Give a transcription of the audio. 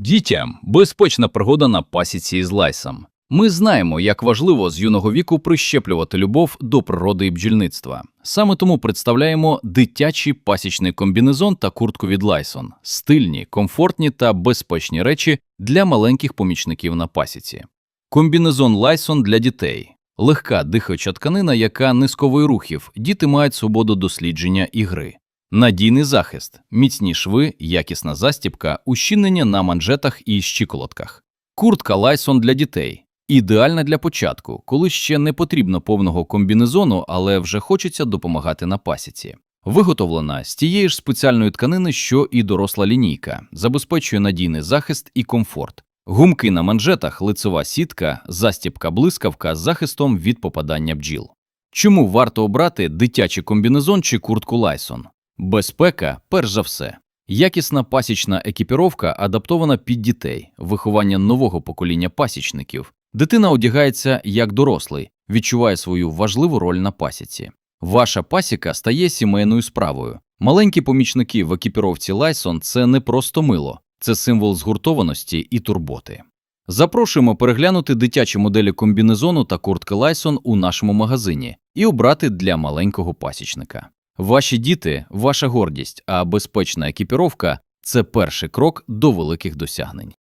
Дітям безпечна пригода на пасіці із лайсом. Ми знаємо, як важливо з юного віку прищеплювати любов до природи і бджільництва. Саме тому представляємо дитячий пасічний комбінезон та куртку від Лайсон – стильні, комфортні та безпечні речі для маленьких помічників на пасіці. Комбінезон Лайсон для дітей – легка дихаюча тканина, яка не рухів, діти мають свободу дослідження і гри. Надійний захист, міцні шви, якісна застібка, ущільнення на манжетах і щиколотках. Куртка Лайсон для дітей. Ідеальна для початку, коли ще не потрібно повного комбінезону, але вже хочеться допомагати на пасіці. Виготовлена з тієї ж спеціальної тканини, що і доросла лінійка, забезпечує надійний захист і комфорт. Гумки на манжетах, лицева сітка, застібка блискавка з захистом від попадання бджіл. Чому варто обрати дитячий комбінезон чи куртку Лайсон? Безпека, перш за все. Якісна пасічна екіпіровка адаптована під дітей, виховання нового покоління пасічників. Дитина одягається як дорослий, відчуває свою важливу роль на пасіці. Ваша пасіка стає сімейною справою. Маленькі помічники в екіпіровці Лайсон – це не просто мило, це символ згуртованості і турботи. Запрошуємо переглянути дитячі моделі комбінезону та куртки Лайсон у нашому магазині і обрати для маленького пасічника. Ваші діти – ваша гордість, а безпечна екіпіровка – це перший крок до великих досягнень.